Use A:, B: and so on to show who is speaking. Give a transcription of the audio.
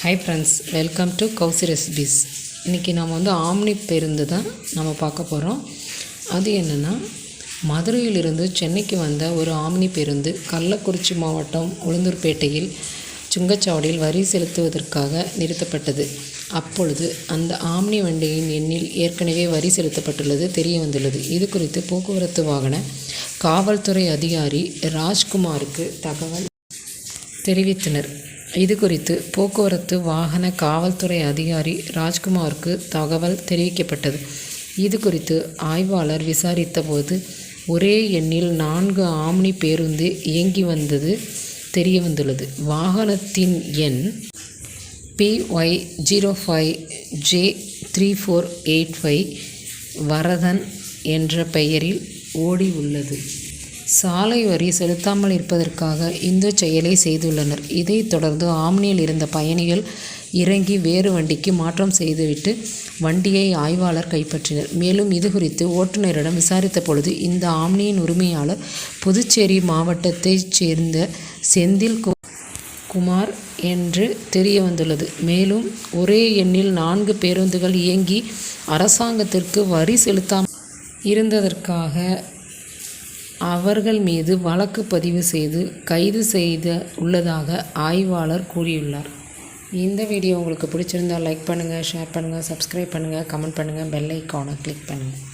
A: Hi friends welcome to Kousi recipes இன்றைக்கி நம்ம வந்து ஆம்னி பேருந்து தான் நம்ம பார்க்க போகிறோம் அது என்னென்னா மதுரையிலிருந்து சென்னைக்கு வந்த ஒரு ஆம்னி பேருந்து கள்ளக்குறிச்சி மாவட்டம் உளுந்தூர்பேட்டையில் சுங்கச்சாவடியில் வரி செலுத்துவதற்காக நிறுத்தப்பட்டது. அப்பொழுது அந்த ஆம்னி வண்டியின் எண்ணில் ஏற்கனவே வரி செலுத்தப்பட்டுள்ளது தெரிய வந்துள்ளது இது குறித்து போக்குவரத்து வாகன காவல்துறை அதிகாரி ராஜ்குமாருக்கு தகவல் தெரிவித்தனர். இது குறித்து போக்குவரத்து வாகன காவல்துறை அதிகாரி ராஜ்குமாருக்கு தகவல் தெரிவிக்கப்பட்டது. இது குறித்து ஆய்வாளர் விசாரித்தபோது ஒரே எண்ணில் நான்கு ஆம்னி பேருந்து இயங்கி வந்தது தெரிய வந்துள்ளது வாகனத்தின் எண் PY zero five J three four eight five Varadhan என்ற பெயரில் ஓடி உள்ளது சாலை வரி செலுத்தாமல் இருப்பதற்காக இந்த செயலை செய்துள்ளனர். இதைத் தொடர்ந்து ஆம்னியில் இருந்த பயணிகள் இறங்கி வேறு வண்டிக்கு மாற்றம் செய்துவிட்டு வண்டியை ஆய்வாளர் கைப்பற்றினர். மேலும் இது குறித்து ஓட்டுநரிடம் விசாரித்த பொழுது இந்த ஆம்னியின் உரிமையாளர் புதுச்சேரி மாவட்டத்தைச் சேர்ந்த செந்தில் கு- குமார் என்று தெரிய வந்துள்ளது மேலும் ஒரே எண்ணில் நான்கு பேருந்துகள் இயங்கி அரசாங்கத்திற்கு வரி செலுத்தாமல் இருந்ததற்காக அவர்கள் மீது வழக்கு பதிவு செய்து கைது செய்த உள்ளதாக ஆய்வாளர் கூறியுள்ளார். இந்த வீடியோ உங்களுக்கு பிடிச்சிருந்தால் லைக் பண்ணுங்கள் ஷேர் பண்ணுங்கள் சப்ஸ்கிரைப் பண்ணுங்கள் கமெண்ட் பண்ணுங்கள் பெல் ஐக்கானை கிளிக் பண்ணுங்கள்